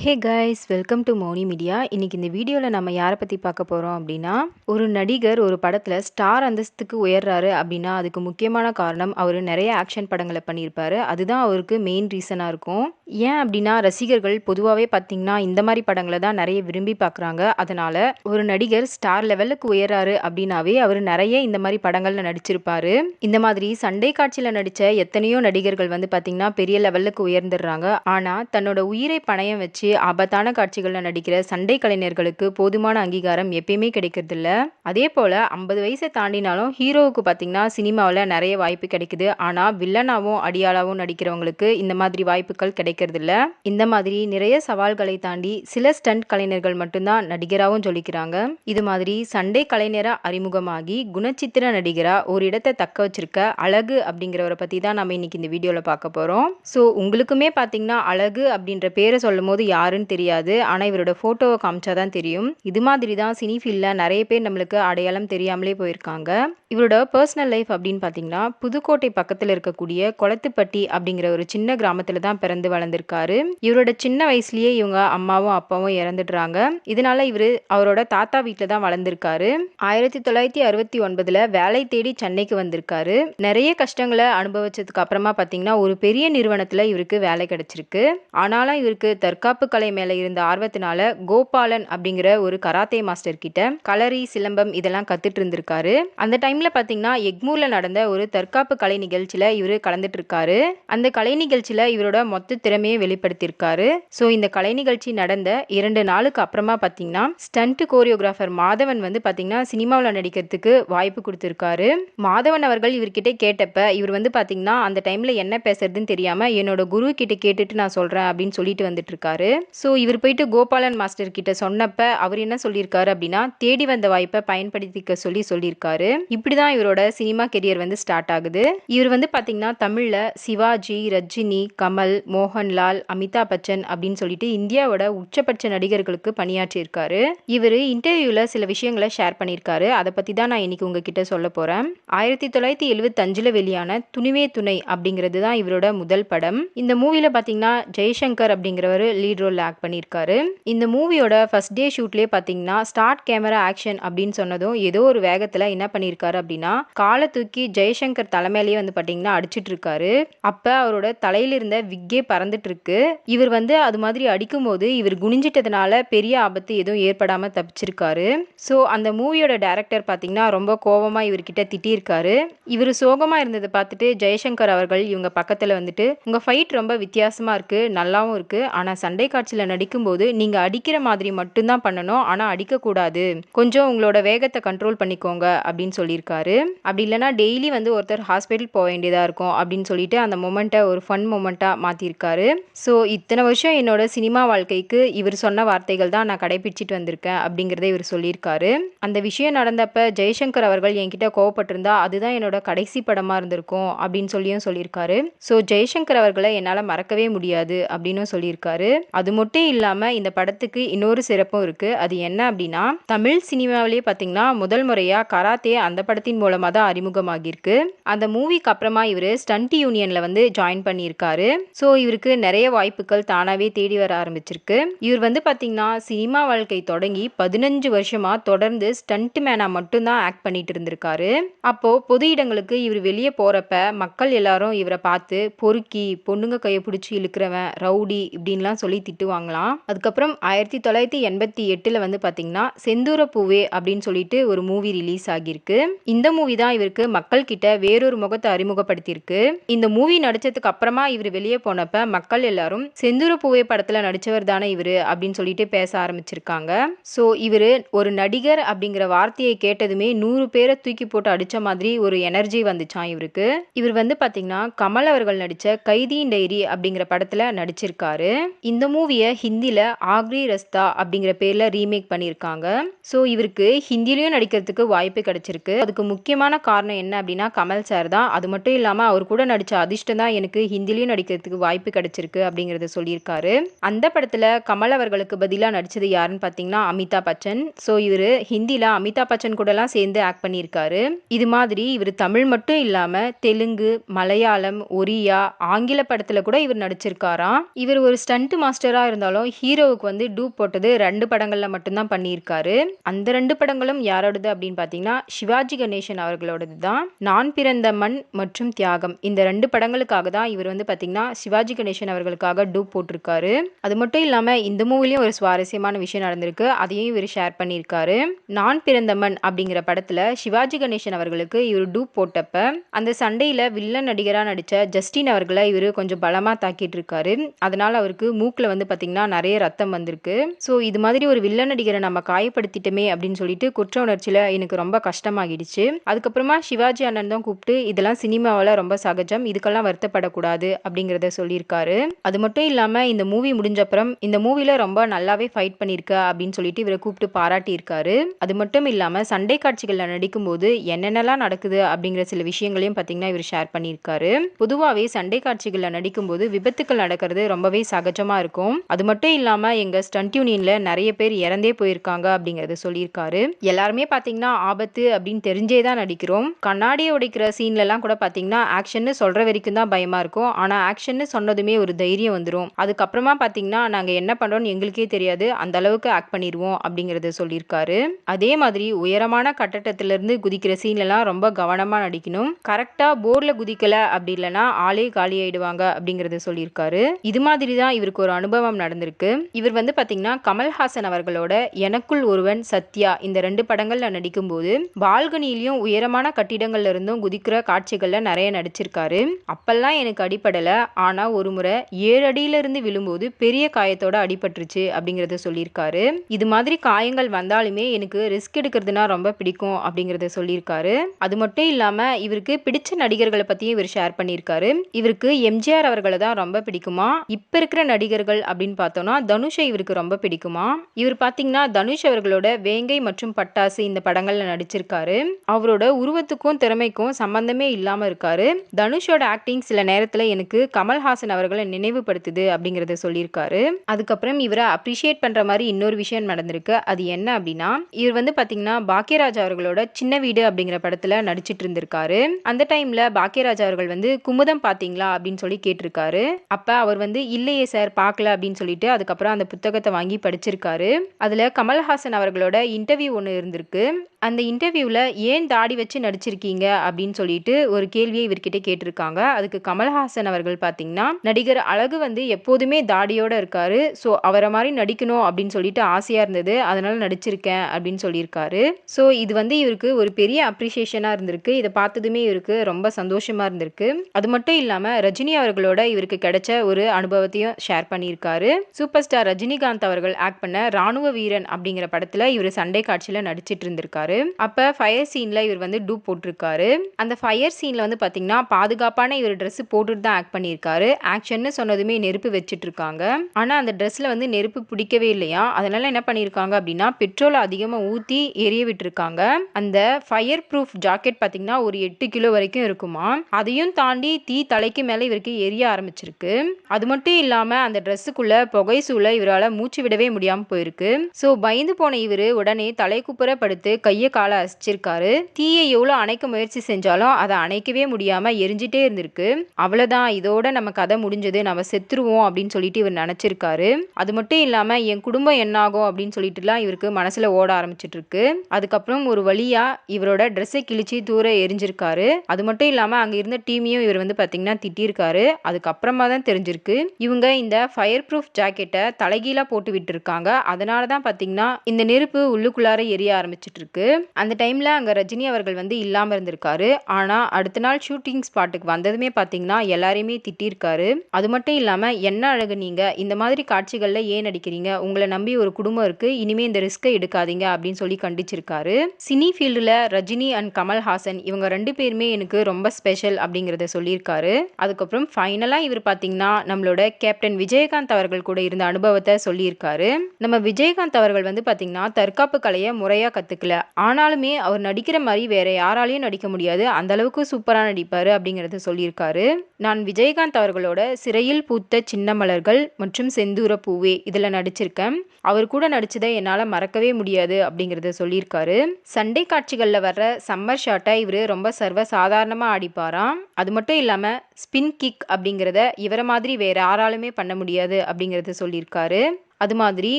Hey guys welcome to Moni media இன்னைக்கு இந்த வீடியோவில் நம்ம யாரை பற்றி பார்க்க போகிறோம் அப்படின்னா ஒரு நடிகர் ஒரு படத்தில் ஸ்டார் அந்தஸ்துக்கு உயர்றாரு அப்படின்னா அதுக்கு முக்கியமான காரணம் அவர் நிறைய ஆக்ஷன் படங்களை பண்ணியிருப்பாரு. அதுதான் அவருக்கு மெயின் ரீசனாக இருக்கும். ஏன் அப்படின்னா ரசிகர்கள் பொதுவாகவே பார்த்தீங்கன்னா இந்த மாதிரி படங்களை தான் நிறைய விரும்பி பார்க்குறாங்க. அதனால் ஒரு நடிகர் ஸ்டார் லெவலுக்கு உயர்றாரு அப்படின்னாவே அவர் நிறைய இந்த மாதிரி படங்களில் நடிச்சிருப்பார். இந்த மாதிரி சண்டை காட்சியில் நடித்த எத்தனையோ நடிகர்கள் வந்து பார்த்தீங்கன்னா பெரிய லெவலுக்கு உயர்ந்துடுறாங்க. ஆனால் தன்னோட உயிரை பணயம் வச்சு ஆபத்தான காட்சிகளில் நடிக்கிற சண்டை கலைஞர்களுக்கு போதுமான அங்கீகாரம் எப்பயுமே கிடைக்கிறதில்ல. அதே போல் ஐம்பது வயசை தாண்டினாலும் ஹீரோவுக்கு பார்த்தீங்கன்னா சினிமாவில் நிறைய வாய்ப்பு கிடைக்குது. ஆனால் வில்லனாவும் அடியாளாகவும் நடிக்கிறவங்களுக்கு இந்த மாதிரி வாய்ப்புகள் கிடைக்கிறதில்ல. இந்த மாதிரி நிறைய சவால்களை தாண்டி சில ஸ்டண்ட் கலைஞர்கள் மட்டும்தான் நடிகராகவும் சொல்லிக்கிறாங்க. இது மாதிரி சண்டை கலைஞராக அறிமுகமாகி குணச்சித்திர நடிகராக ஒரு இடத்தை தக்க வச்சிருக்க அழகு அப்படிங்கிறவரை பற்றி தான் நம்ம இன்னைக்கு இந்த வீடியோவில் பார்க்க போகிறோம் ஸோ உங்களுக்குமே பார்த்தீங்கன்னா அழகு அப்படின்ற பேரை சொல்லும் போது யாருன்னு தெரியாது. ஆனால் இவரோட ஃபோட்டோவை காமிச்சா தான் தெரியும். இது மாதிரி தான் சினி ஃபீல்டில் நிறைய பேர் நம்மளுக்கு அடையாளம் தெரியாமலே போயிருக்காங்க. இவரோட பர்சனல் லைஃப் அப்படின்னு பார்த்தீங்கன்னா புதுக்கோட்டை பக்கத்தில் இருக்கக்கூடிய கொளத்துப்பட்டி அப்படிங்கிற ஒரு சின்ன கிராமத்தில் தான் பிறந்து வளர்ந்துருக்காரு. இவரோட சின்ன வயசுலயே இவங்க அம்மாவும் அப்பாவும் இறந்துடுறாங்க. இதனால இவர் அவரோட தாத்தா வீட்டில் தான் வளர்ந்துருக்காரு. ஆயிரத்தி தொள்ளாயிரத்தி அறுபத்தி ஒன்பதுல வேலை தேடி சென்னைக்கு வந்திருக்காரு. நிறைய கஷ்டங்களை அனுபவிச்சதுக்கு அப்புறமா பார்த்தீங்கன்னா ஒரு பெரிய நிறுவனத்தில் இவருக்கு வேலை கிடைச்சிருக்கு. ஆனாலும் இவருக்கு தற்காப்பு கலை மேலே இருந்த ஆர்வத்தினால கோபாலன் அப்படிங்கிற ஒரு கராத்தே மாஸ்டர் கிட்ட கலரி சிலம்பம் இதெல்லாம் கத்துட்டு இருந்திருக்காரு. அந்த டைம்ல பார்த்தீங்கன்னா எக்மூர்ல நடந்த ஒரு தற்காப்பு கலை நிகழ்ச்சியில இவரு கலந்துட்டு இருக்காரு. அந்த கலை நிகழ்ச்சியில இவரோட மொத்த திறமையை வெளிப்படுத்தியிருக்காரு. ஸோ இந்த கலை நிகழ்ச்சி நடந்த இரண்டு நாளுக்கு அப்புறமா பார்த்தீங்கன்னா ஸ்டண்ட் கோரியோகிராஃபர் மாதவன் வந்து பாத்தீங்கன்னா சினிமாவில் நடிக்கிறதுக்கு வாய்ப்பு கொடுத்துருக்காரு. மாதவன் அவர்கள் இவர்கிட்ட கேட்டப்ப இவர் வந்து பாத்தீங்கன்னா அந்த டைம்ல என்ன பேசுறதுன்னு தெரியாம என்னோட குரு கிட்ட கேட்டுட்டு நான் சொல்றேன் அப்படின்னு சொல்லிட்டு வந்துட்டு இருக்காரு. ஸோ இவர் போயிட்டு கோபாலன் மாஸ்டர் கிட்ட சொன்னப்ப அவர் என்ன சொல்லியிருக்காரு அப்படின்னா தேடி வந்த வாய்ப்பை பயன்படுத்திக்க சொல்லி சொல்லியிருக்காரு. இப்படிதான் இவரோட சினிமா கெரியர் வந்து ஸ்டார்ட் ஆகுது. இவர் வந்து பாத்தீங்கன்னா தமிழ்ல சிவாஜி ரஜினி கமல் மோகன்லால் அமிதாப் பச்சன் அப்படின்னு சொல்லிட்டு இந்தியாவோட உச்சபட்ச நடிகர்களுக்கு பணியாற்றியிருக்காரு. இவர் இன்டர்வியூல சில விஷயங்களை ஷேர் பண்ணியிருக்காரு. அதை பத்தி தான் நான் இன்னைக்கு உங்ககிட்ட சொல்ல போறேன். ஆயிரத்தி தொள்ளாயிரத்தி எழுபத்தஞ்சுல வெளியான துணிவே துணை அப்படிங்கிறது தான் இவரோட முதல் படம். இந்த மூவில பாத்தீங்கன்னா ஜெய்சங்கர் அப்படிங்கிறவர் லீட் ரோல் ஆக்ட் பண்ணியிருக்காரு. இந்த மூவியோட ஃபர்ஸ்ட் டே ஷூட்லேயே பார்த்தீங்கன்னா ஸ்டார்ட் கேமரா ஆக்ஷன் அப்படின்னு சொன்னதும் ஏதோ ஒரு வேகத்தில் என்ன பண்ணியிருக்காரு அப்படின்னா காலை தூக்கி ஜெய்சங்கர் தலைமையிலேயே வந்து பார்த்தீங்கன்னா அடிச்சிட்டு இருக்காரு அப்போ அவரோட தலையில இருந்த விக்கே பறந்துட்டு இருக்கு இவர் வந்து அது மாதிரி அடிக்கும்போது இவர் குனிஞ்சிட்டதுனால பெரிய ஆபத்து எதுவும் ஏற்படாமல் தப்பிச்சிருக்காரு. ஸோ அந்த மூவியோட டேரக்டர் பார்த்தீங்கன்னா ரொம்ப கோபமாக இவர்கிட்ட திட்டியிருக்காரு. இவர் சோகமாக இருந்ததை பார்த்துட்டு ஜெய்சங்கர் அவர்கள் இவங்க பக்கத்தில் வந்துட்டு உங்கள் ஃபைட் ரொம்ப வித்தியாசமாக இருக்குது நல்லாவும் இருக்குது ஆனால் சண்டை காட்சியில் நடிக்கும்போது நீங்கள் அடிக்கிற மாதிரி மட்டும்தான் பண்ணணும். ஆனால் அடிக்கக்கூடாது. கொஞ்சம் உங்களோட வேகத்தை கண்ட்ரோல் பண்ணிக்கோங்க அப்படின்னு சொல்லியிருக்காரு. அப்படி இல்லைனா டெய்லி வந்து ஒருத்தர் ஹாஸ்பிட்டல் போக வேண்டியதாக இருக்கும் அப்படின்னு சொல்லிட்டு அந்த மொமெண்ட்டை ஒரு ஃபன் மொமெண்ட்டாக மாற்றிருக்காரு ஸோ இத்தனை வருஷம் என்னோட சினிமா வாழ்க்கைக்கு இவர் சொன்ன வார்த்தைகள் தான் நான் கடைபிடிச்சிட்டு வந்திருக்கேன் அப்படிங்கிறத இவர் சொல்லியிருக்காரு. அந்த விஷயம் நடந்தப்ப ஜெய்சங்கர் அவர்கள் என்கிட்ட கோவப்பட்டிருந்தா அதுதான் என்னோட கடைசி படமாக இருந்திருக்கும் அப்படின்னு சொல்லியும் சொல்லியிருக்காரு. ஸோ ஜெய்சங்கர் அவர்களை என்னால் மறக்கவே முடியாது அப்படின்னு சொல்லியிருக்காரு. அது அது மட்டும் இல்லாமல் இந்த படத்துக்கு இன்னொரு சிறப்பும் இருக்குது அது என்ன அப்படின்னா தமிழ் சினிமாவிலே பார்த்தீங்கன்னா முதல் முறையாக கராத்தே அந்த படத்தின் மூலமாக தான் அறிமுகமாகியிருக்கு. அந்த மூவிக்கு அப்புறமா இவர் ஸ்டண்ட் யூனியனில் வந்து ஜாயின் பண்ணியிருக்காரு. ஸோ இவருக்கு நிறைய வாய்ப்புகள் தானாகவே தேடி வர ஆரம்பிச்சிருக்கு. இவர் வந்து பார்த்தீங்கன்னா சினிமா வாழ்க்கை தொடங்கி பதினஞ்சு வருஷமாக தொடர்ந்து ஸ்டண்ட் மேனாக மட்டும்தான் ஆக்ட் பண்ணிட்டு இருந்திருக்காரு. அப்போது பொது இடங்களுக்கு இவர் வெளியே போகிறப்ப மக்கள் எல்லாரும் இவரை பார்த்து பொறுக்கி பொண்ணுங்க கையை பிடிச்சி இழுக்கிறவன் ரவுடி இப்படின்லாம் சொல்லி திட்டுவாங்களாம். அதுக்கப்புறம் ஆயிரத்தி தொள்ளாயிரத்தி எண்பத்தி எட்டில் வந்து பார்த்தீங்கன்னா செந்தூர பூவே அப்படின்னு சொல்லிட்டு ஒரு மூவி ரிலீஸ் ஆகியிருக்கு. இந்த மூவி தான் இவருக்கு மக்கள் கிட்ட வேறொரு முகத்தை அறிமுகப்படுத்தியிருக்கு. இந்த மூவி நடிச்சதுக்கு அப்புறமா இவர் வெளியே போனப்ப மக்கள் எல்லாரும் செந்தூர பூவே படத்தில் நடிச்சவர் தானே இவர் அப்படின்னு சொல்லிட்டு பேச ஆரம்பிச்சிருக்காங்க. ஸோ இவர் ஒரு நடிகர் அப்படிங்கிற வார்த்தையை கேட்டதுமே நூறு பேரை தூக்கி போட்டு அடிச்ச மாதிரி ஒரு எனர்ஜி வந்துச்சான் இவருக்கு. இவர் வந்து பார்த்தீங்கன்னா கமல் அவர்கள் நடிச்ச கைதியின் டைரி அப்படிங்கிற படத்தில் நடிச்சிருக்காரு. இந்த மூவியை ஹிந்தியில் ஆக்ரி ரஸ்தா அப்படிங்கிற பேரில் ரீமேக் பண்ணியிருக்காங்க ஸோ இவருக்கு ஹிந்திலையும் நடிக்கிறதுக்கு வாய்ப்பு கிடைச்சிருக்கு. அதுக்கு முக்கியமான காரணம் என்ன அப்படின்னா கமல் சார் தான். அது மட்டும் இல்லாமல் அவர் கூட நடித்த அதிர்ஷ்டம் தான் எனக்கு ஹிந்திலையும் நடிக்கிறதுக்கு வாய்ப்பு கிடைச்சிருக்கு அப்படிங்கிறத சொல்லியிருக்காரு. அந்த படத்தில் கமல் அவர்களுக்கு பதிலாக நடித்தது யாருன்னு பார்த்தீங்கன்னா அமிதாப் பச்சன். ஸோ இவர் ஹிந்தியில் அமிதாப் பச்சன் கூடலாம் சேர்ந்து ஆக்ட் பண்ணியிருக்காரு. இது மாதிரி இவர் தமிழ் மட்டும் இல்லாமல் தெலுங்கு மலையாளம் ஒரியா ஆங்கில படத்தில் கூட இவர் நடிச்சிருக்காராம். இவர் ஒரு ஸ்டண்ட் மாஸ்டர் மாஸ்டராக இருந்தாலும் ஹீரோவுக்கு வந்து டூப் போட்டது ரெண்டு படங்களில் மட்டும்தான் பண்ணியிருக்காரு. அந்த ரெண்டு படங்களும் யாரோடது அப்படின்னு பார்த்தீங்கன்னா சிவாஜி கணேசன் அவர்களோடது தான். நான் பிறந்த மண் மற்றும் தியாகம். இந்த ரெண்டு படங்களுக்காக தான் இவர் வந்து பார்த்தீங்கன்னா சிவாஜி கணேசன் அவர்களுக்காக டூப் போட்டிருக்காரு. அது மட்டும் இல்லாமல் இந்த மூவிலையும் ஒரு சுவாரஸ்யமான விஷயம் நடந்திருக்கு. அதையும் இவர் ஷேர் பண்ணியிருக்காரு. நான் பிறந்த மண் அப்படிங்கிற படத்தில் சிவாஜி கணேசன் அவர்களுக்கு இவர் டூப் போட்டப்ப அந்த சண்டையில் வில்லன் நடிகராக நடித்த ஜஸ்டின் அவர்களை இவர் கொஞ்சம் பலமாக தாக்கிட்டு இருக்காரு. அதனால் அவருக்கு மூக்கில் வந்து வந்து பார்த்தீங்கன்னா நிறைய ரத்தம் வந்திருக்கு. ஸோ இது மாதிரி ஒரு வில்லன் நடிகரை நம்ம காயப்படுத்திட்டோமே அப்படின்னு சொல்லிட்டு குற்ற உணர்ச்சியில் எனக்கு ரொம்ப கஷ்டமாகிடுச்சு. அதுக்கப்புறமா சிவாஜி அண்ணன் தான் கூப்பிட்டு இதெல்லாம் சினிமாவில் ரொம்ப சகஜம். இதுக்கெல்லாம் வருத்தப்படக்கூடாது அப்படிங்கிறத சொல்லியிருக்காரு. அது மட்டும் இல்லாமல் இந்த மூவி முடிஞ்சப்புறம் இந்த மூவியில் ரொம்ப நல்லாவே ஃபைட் பண்ணியிருக்க அப்படின்னு சொல்லிட்டு இவரை கூப்பிட்டு பாராட்டியிருக்காரு. அது மட்டும் இல்லாமல் சண்டை காட்சிகளில் நடிக்கும்போது என்னென்னலாம் நடக்குது? அப்படிங்கிற சில விஷயங்களையும் பார்த்தீங்கன்னா இவர் ஷேர் பண்ணியிருக்காரு. பொதுவாகவே சண்டை காட்சிகளில் நடிக்கும்போது விபத்துக்கள் நடக்கிறது ரொம்பவே சகஜமாக இருக்கும். அது மட்டும் இல்லாமல் எங்கள் ஸ்டன்ட் யூனியனில் நிறைய பேர் இறந்தே போயிருக்காங்க அப்படிங்கிறத சொல்லியிருக்காரு. எல்லாருமே பார்த்தீங்கன்னா ஆபத்து அப்படின்னு தெரிஞ்சே தான் நடிக்கிறோம். கண்ணாடியை உடைக்கிற சீன்லலாம் கூட பார்த்தீங்கன்னா ஆக்ஷன்னு சொல்கிற வரைக்கும் தான் பயமாக இருக்கும். ஆனால் ஆக்ஷன்னு சொன்னதுமே ஒரு தைரியம் வந்துடும் அதுக்கப்புறமா பார்த்தீங்கன்னா நாங்கள் என்ன பண்ணுறோம்னு எங்களுக்கே தெரியாது. அந்த அளவுக்கு ஆக்ட் பண்ணிடுவோம் அப்படிங்கிறத சொல்லியிருக்காரு. அதே மாதிரி உயரமான கட்டடத்திலிருந்து குதிக்கிற சீன்லலாம் ரொம்ப கவனமாக நடிக்கணும். கரெக்டாக போர்டில் குதிக்கலை அப்படி இல்லைன்னா ஆளே காலி ஆயிடுவாங்க அப்படிங்கிறத சொல்லியிருக்காரு. இது மாதிரி தான் இவருக்கு ஒரு அனுபவம் நடந்திருக்கு. இவர் வந்து பார்த்தீங்கன்னா கமல்ஹாசன் அவர்களோட எனக்குள் ஒருவன் சத்யா இந்த ரெண்டு படங்களில் நடிக்கும்போது பால்கனிலையும் உயரமான கட்டிடங்கள்ல இருந்தும் குதிக்கிற காட்சிகளில் நிறைய நடிச்சிருக்காரு. அப்பெல்லாம் எனக்கு அடிப்படலை ஆனால் ஒரு முறை ஏழு அடியில இருந்து விழும்போது பெரிய காயத்தோட அடிபட்டுருச்சு அப்படிங்கிறத சொல்லியிருக்காரு. இது மாதிரி காயங்கள் வந்தாலுமே எனக்கு ரிஸ்க் எடுக்கிறதுனா ரொம்ப பிடிக்கும் அப்படிங்கிறத சொல்லியிருக்காரு. அது மட்டும் இல்லாமல் இவருக்கு பிடிச்ச நடிகர்களை பற்றியும் இவர் ஷேர் பண்ணியிருக்காரு. இவருக்கு எம்ஜிஆர் அவர்களை தான் ரொம்ப பிடிக்குமா? இப்போ இருக்கிற நடிகர்கள் அப்படின்னு பார்த்தோன்னா தனுஷை இவருக்கு ரொம்ப பிடிக்குமா? இவர் பார்த்தீங்கன்னா தனுஷ் அவர்களோட வேங்கை மற்றும் பட்டாசு இந்த படங்களில் நடிச்சிருக்காரு. அவரோட உருவத்துக்கும் திறமைக்கும் சம்பந்தமே இல்லாமல் இருக்காரு. தனுஷோட ஆக்டிங் சில நேரத்தில் எனக்கு கமல்ஹாசன் அவர்களை நினைவுபடுத்துது அப்படிங்கிறத சொல்லியிருக்காரு. அதுக்கப்புறம் இவரை அப்ரிஷியேட் பண்ணுற மாதிரி இன்னொரு விஷயம் நடந்திருக்கு. அது என்ன அப்படின்னா இவர் வந்து பார்த்தீங்கன்னா பாக்கியராஜ் அவர்களோட சின்ன வீடு அப்படிங்கிற படத்தில் நடிச்சிட்டு இருந்திருக்காரு. அந்த டைமில் பாக்கியராஜ் அவர்கள் வந்து குமுதம் பார்த்தீங்களா அப்படின்னு சொல்லி கேட்டிருக்காரு. அப்போ அவர் வந்து இல்லையே சார் பார்க்கல அப்படின்னு சொல்லிட்டு அதுக்கப்புறம் அந்த புத்தகத்தை வாங்கி படிச்சிருக்காரு. அதில் கமல்ஹாசன் அவர்களோட இன்டர்வியூ ஒன்று இருந்திருக்கு. அந்த இன்டர்வியூவில் ஏன் தாடி வச்சு நடிச்சிருக்கீங்க அப்படின்னு சொல்லிட்டு ஒரு கேள்வியை இவர்கிட்ட கேட்டிருக்காங்க. அதுக்கு கமல்ஹாசன் அவர்கள் பார்த்தீங்கன்னா நடிகர் அழகு வந்து எப்போதுமே தாடியோட இருக்காரு. ஸோ அவரை மாதிரி நடிக்கணும் அப்படின்னு சொல்லிட்டு ஆசையாக இருந்தது. அதனால நடிச்சிருக்கேன் அப்படின்னு சொல்லியிருக்காரு. ஸோ இது வந்து இவருக்கு ஒரு பெரிய அப்ரிசியேஷனாக இருந்திருக்கு. இதை பார்த்ததுமே இவருக்கு ரொம்ப சந்தோஷமா இருந்திருக்கு. அது மட்டும் இல்லாமல் ரஜினி அவர்களோட இவருக்கு கிடைச்ச ஒரு அனுபவத்தையும் ஷேர் பண்ணியிருக்காரு. சூப்பர் ஸ்டார் ரஜினிகாந்த் அவர்கள் ஆக்ட் பண்ண ராணுவ வீரன் அப்படிங்கிற படத்தில் இவர் சண்டை காட்சியில் நடிச்சிட்டு இருந்திருக்காரு. அப்போ ஃபயர் சீனில் இவர் வந்து டூப் போட்டிருக்காரு. அந்த ஃபயர் சீனில் வந்து பார்த்தீங்கன்னா பாதுகாப்பான இவர் ட்ரெஸ் போட்டுட்டு தான் ஆக்ட் பண்ணியிருக்காரு. ஆக்ஷன்னு சொன்னதுமே நெருப்பு வச்சுட்டு இருக்காங்க ஆனால் அந்த ட்ரெஸ்ஸில் வந்து நெருப்பு பிடிக்கவே இல்லையா? அதனால என்ன பண்ணியிருக்காங்க அப்படின்னா பெட்ரோலை அதிகமாக ஊற்றி எரிய விட்டுருக்காங்க. அந்த ஃபயர் ப்ரூஃப் ஜாக்கெட் பார்த்தீங்கன்னா ஒரு எட்டு கிலோ வரைக்கும் இருக்குமா? அதையும் தாண்டி தீ தலைக்கு மேலே இவருக்கு எரிய ஆரம்பிச்சிருக்கு. அது மட்டும் இல்லாமல் அந்த ட்ரெஸ்ஸுக்குள்ள புகை சூழ இவரால் மூச்சு விடவே முடியாமல் போயிருக்கு. ஸோ பயந்து போன இவர் உடனே தலைக்குப்புற படுத்து கையை காலை அசிச்சிருக்காரு. தீயை எவ்வளோ அணைக்க முயற்சி செஞ்சாலும் அதை அணைக்கவே முடியாமல் எரிஞ்சிட்டே இருந்திருக்கு. அவ்வளோதான் இதோட நம்ம கதை முடிஞ்சது. நம்ம செத்துருவோம் அப்படின்னு சொல்லிட்டு இவர் நினச்சிருக்காரு. அது மட்டும் இல்லாமல் என் குடும்பம் என்னாகும் அப்படின்னு சொல்லிட்டுலாம் இவருக்கு மனசில் ஓட ஆரம்பிச்சிட்டு இருக்கு அதுக்கப்புறம் ஒரு வழியா இவரோட ட்ரெஸ்ஸை கிழிச்சு தூர எரிஞ்சிருக்காரு. அது மட்டும் இல்லாமல் அங்கே இருந்த டீமையும் இவர் வந்து பார்த்தீங்கன்னா திட்டியிருக்காரு அதுக்கப்புறமா தான் தெரிஞ்சிருக்கு. இவங்க இந்த ஃபயர் ப்ரூஃப் ஜாக்கெட்டை தலைகீழாக போட்டு விட்டுருக்காங்க. அதனால தான் பார்த்தீங்கன்னா இந்த நெருப்பு உள்ளுக்குள்ளார எரிய ஆரம்பிச்சிட்டு இருக்கு அந்த டைமில் அங்கே ரஜினி அவர்கள் வந்து இல்லாமல் இருந்திருக்காரு. ஆனால் அடுத்த நாள் ஷூட்டிங் ஸ்பாட்டுக்கு வந்ததுமே பார்த்தீங்கன்னா எல்லாரையுமே திட்டிருக்காரு. அது மட்டும் இல்லாமல் என்ன அழகு நீங்கள் இந்த மாதிரி காட்சிகளில் ஏன் நடிக்கிறீங்க? உங்களை நம்பி ஒரு குடும்பம் இருக்குது இனிமே இந்த ரிஸ்க்கை எடுக்காதீங்க. அப்படின்னு சொல்லி கண்டிச்சிருக்காரு. சினி ஃபீல்டில் ரஜினி அண்ட் கமல்ஹாசன் இவங்க ரெண்டு பேருமே எனக்கு ரொம்ப ஸ்பெஷல் அப்படிங்கிறத சொல்லியிருக்காரு. அதுக்கப்புறம் ஃபைனலாக இவர் பார்த்தீங்கன்னா நம்மளோட கேப்டன் விஜயகாந்த் அவர்கள் கூட இருந்த அனுபவத்தை சொல்லியிருக்காரு. நம்ம விஜயகாந்த் அவர்கள் வந்து பார்த்தீங்கன்னா தற்காப்பு கலையை முறையாக கற்றுக்கல ஆனாலுமே அவர் நடிக்கிற மாதிரி வேற யாராலையும் நடிக்க முடியாது. அந்த அளவுக்கு சூப்பராக நடிப்பார் அப்படிங்கிறத சொல்லியிருக்காரு. நான் விஜயகாந்த் அவர்களோட சிறையில் பூத்த சின்ன மலர்கள் மற்றும் செந்தூர பூவே இதில் நடிச்சிருக்கேன். அவர் கூட நடிச்சதை என்னால் மறக்கவே முடியாது அப்படிங்கிறத சொல்லியிருக்காரு. சண்டை காட்சிகளில் வர்ற சம்மர் ஷாட்டை இவர் ரொம்ப சர்வ சாதாரணமாக ஆடிப்பாராம். அது மட்டும் இல்லாமல் ஸ்பின் கிக் அப்படிங்கிறத இவரை மாதிரி வேற யாராலுமே பண்ண முடியாது அப்படிங்கிறத சொல்லியிருக்காரு. அது மாதிரி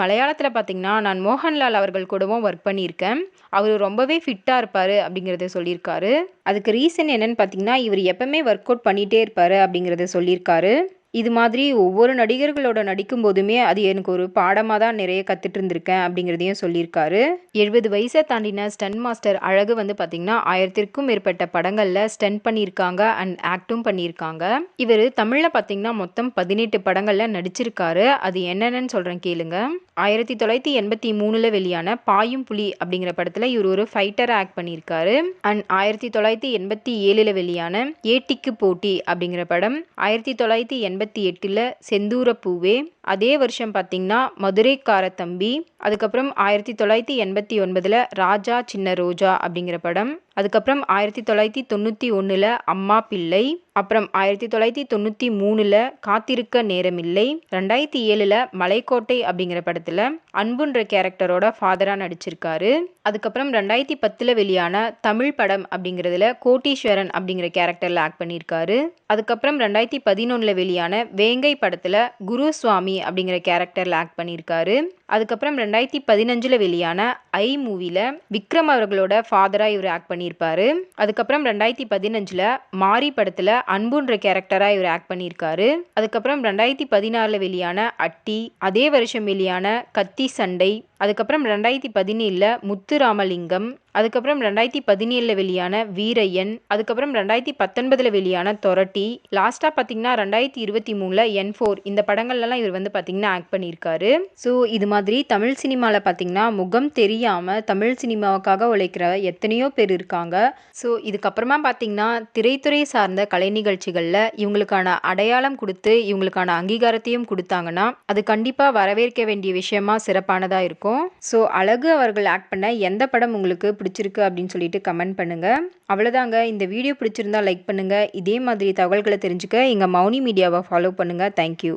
மலையாளத்தில் பார்த்தீங்கன்னா நான் மோகன்லால் அவர்கள் கூடவும் ஒர்க் பண்ணியிருக்கேன். அவர் ரொம்பவே ஃபிட்டாக இருப்பார் அப்படிங்கிறத சொல்லியிருக்காரு. அதுக்கு ரீசன் என்னன்னு பார்த்தீங்கன்னா இவர் எப்பவுமே ஒர்க் அவுட் பண்ணிகிட்டே இருப்பார் அப்படிங்கிறத சொல்லியிருக்காரு. இது மாதிரி ஒவ்வொரு நடிகர்களோட நடிக்கும் போதுமே அது எனக்கு ஒரு பாடமாக தான் நிறைய கற்றுட்டு இருந்திருக்கேன் அப்படிங்கிறதையும் சொல்லியிருக்காரு. எழுபது வயசை தாண்டின ஸ்டன் மாஸ்டர் அழகு வந்து பார்த்திங்கன்னா ஆயிரத்திற்கும் மேற்பட்ட படங்களில் ஸ்டன் பண்ணியிருக்காங்க அண்ட் ஆக்டும் பண்ணியிருக்காங்க. இவர் தமிழில் பார்த்திங்கன்னா மொத்தம் பதினெட்டு படங்களில் நடிச்சிருக்காரு. அது என்னென்னு சொல்கிறேன் கேளுங்க. ஆயிரத்தி தொள்ளாயிரத்தி எண்பத்தி மூணில் வெளியான பாயும் புலி அப்படிங்கிற படத்தில் இவர் ஒரு ஃபைட்டரை ஆக்ட் பண்ணியிருக்காரு. அண்ட் ஆயிரத்தி தொள்ளாயிரத்தி எண்பத்தி ஏழில் வெளியான ஏட்டிக்கு போட்டி அப்படிங்கிற படம் ஆயிரத்தி தொள்ளாயிரத்தி எண்பத்தி எட்டில் செந்தூர பூவே அதே வருஷம் பார்த்தீங்கன்னா மதுரைக்கார தம்பி அதுக்கப்புறம் ஆயிரத்தி தொள்ளாயிரத்தி எண்பத்தி ஒன்பதில் ராஜா சின்ன ரோஜா அப்படிங்கிற படம் அதுக்கப்புறம் ஆயிரத்தி தொள்ளாயிரத்தி தொண்ணூற்றி ஒன்றில் அம்மா பிள்ளை அப்புறம் ஆயிரத்தி தொள்ளாயிரத்தி தொண்ணூற்றி மூணில் காத்திருக்க நேரமில்லை ரெண்டாயிரத்தி ஏழில் மலைக்கோட்டை அப்படிங்கிற படத்தில் அன்புன்ற கேரக்டரோட ஃபாதராக நடிச்சிருக்காரு அதுக்கப்புறம் ரெண்டாயிரத்தி பத்தில் வெளியான தமிழ் படம் அப்படிங்கிறதுல கோட்டீஸ்வரன் அப்படிங்கிற கேரக்டரில் ஆக்ட் பண்ணியிருக்காரு அதுக்கப்புறம் ரெண்டாயிரத்தி பதினொன்றில் வெளியான வேங்கை படத்தில் குருசுவாமி அப்படிங்கிற கேரக்டரில் ஆக்ட் பண்ணியிருக்காரு. அதுக்கப்புறம் ரெண்டாயிரத்தி பதினஞ்சில் வெளியான ஐ மூவியில் விக்ரம் அவர்களோட ஃபாதராக இவர் ஆக்ட் பண்ணியிருப்பாரு. அதுக்கப்புறம் ரெண்டாயிரத்தி பதினஞ்சில் மாரி படத்தில் அன்புன்ற கேரக்டராக இவர் ஆக்ட் பண்ணியிருக்காரு. அதுக்கப்புறம் ரெண்டாயிரத்தி பதினாறில் வெளியான அட்டி அதே வருஷம் வெளியான கத்தி சண்டை அதுக்கப்புறம் ரெண்டாயிரத்தி பதினேழில் முத்துராமலிங்கம் அதுக்கப்புறம் ரெண்டாயிரத்தி பதினேழில் வெளியான வீரையன் அதுக்கப்புறம் ரெண்டாயிரத்தி பத்தொன்பதில் வெளியான தொரட்டி லாஸ்ட்டாக பார்த்தீங்கன்னா ரெண்டாயிரத்தி இருபத்தி மூணில் என் ஃபோர் இந்த படங்கள்லாம் இவர் வந்து பார்த்தீங்கன்னா ஆக்ட் பண்ணியிருக்காரு. ஸோ இது மாதிரி தமிழ் சினிமாவில் பார்த்தீங்கன்னா முகம் தெரியாமல் தமிழ் சினிமாவுக்காக உழைக்கிற எத்தனையோ பேர் இருக்காங்க. ஸோ இதுக்கப்புறமா பார்த்தீங்கன்னா திரைத்துறை சார்ந்த கலை நிகழ்ச்சிகளில் இவங்களுக்கான அடையாளம் கொடுத்து இவங்களுக்கான அங்கீகாரத்தையும் கொடுத்தாங்கன்னா அது கண்டிப்பாக வரவேற்க வேண்டிய விஷயமா சிறப்பானதாக இருக்கும். ஸோ அழகு அவர்கள் ஆக்ட் பண்ண எந்த படம் உங்களுக்கு பிடிச்சிருக்கு அப்படின்னு சொல்லிட்டு கமெண்ட் பண்ணுங்கள் அவ்வளோதாங்க இந்த வீடியோ பிடிச்சிருந்தா லைக் பண்ணுங்கள் இதே மாதிரி தகவல்களை தெரிஞ்சுக்க எங்கள் மௌனி மீடியாவை ஃபாலோ பண்ணுங்கள் தேங்க்யூ